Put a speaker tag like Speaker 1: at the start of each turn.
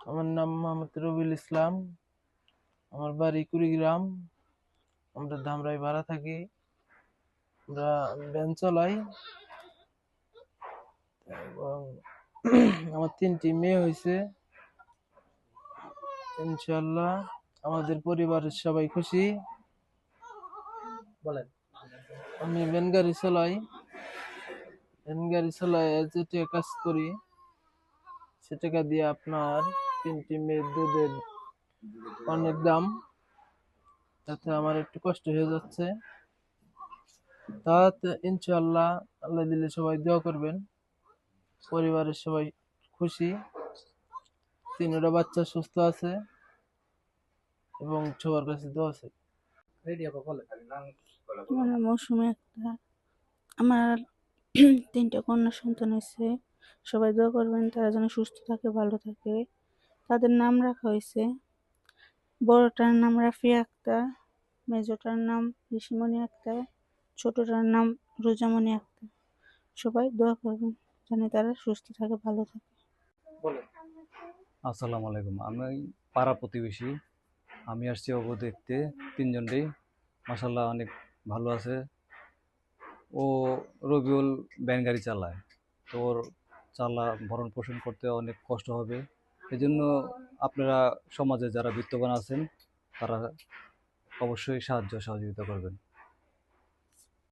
Speaker 1: আমার নাম মোহাম্মদ রবিউল ইসলাম। আমার বাড়ি কুড়িগ্রাম। আমরা ধামরাই ভাড়া থাকি, আমরা ভ্যান চালাই। এবং আমার তিনটি মেয়ে হয়েছে। ইনশাল্লাহ আমাদের পরিবারের সবাই খুশি।
Speaker 2: বলেন,
Speaker 1: আমি ভ্যান গাড়ি চালাই। ভ্যান গাড়ি চালাই যে টাকা কাজ করি, সে টাকা দিয়ে আপনার তিনটি মেয়ের দুধের অনেক দাম। তাতে আমার একটু কষ্ট হয়ে যাচ্ছে। তাতে ইনশাল্লাহ আল্লাহ দিলে সবাই দোয়া করবেন। পরিবারের সবাই খুশি। তিনটা বাচ্চা সুস্থ আছে এবং সবার কাছে দোয়া আছে
Speaker 3: আমার নাম একটা আমার তিনটা কন্যা সন্তান হয়েছে সবাই দোয়া করবেন তারা যেন সুস্থ থাকে ভালো থাকে। তাদের নাম রাখা হয়েছে। বড়টার নাম রাফিয়া আক্তার মেজোটার নাম ঋষিমণি আক্তার ছোটটার নাম রোজামণি আক্তার। সবাই দোয়া করবেন যেন তারা সুস্থ থাকে ভালো থাকে।
Speaker 2: বলেন।
Speaker 4: আসসালামু আলাইকুম। আমি পাড়া প্রতিবেশী। আমি আসছি অবু দেখতে তিনজনটাই মাসাল্লাহ অনেক ভালো আছে। ও রবিউল ব্যান গাড়ি চালায়। তো ওর চালা ভরণ পোষণ করতে অনেক কষ্ট হবে। এই জন্য আপনারা সমাজে যারা বিত্তবান আছেন তারা অবশ্যই সাহায্য সহযোগিতা করবেন।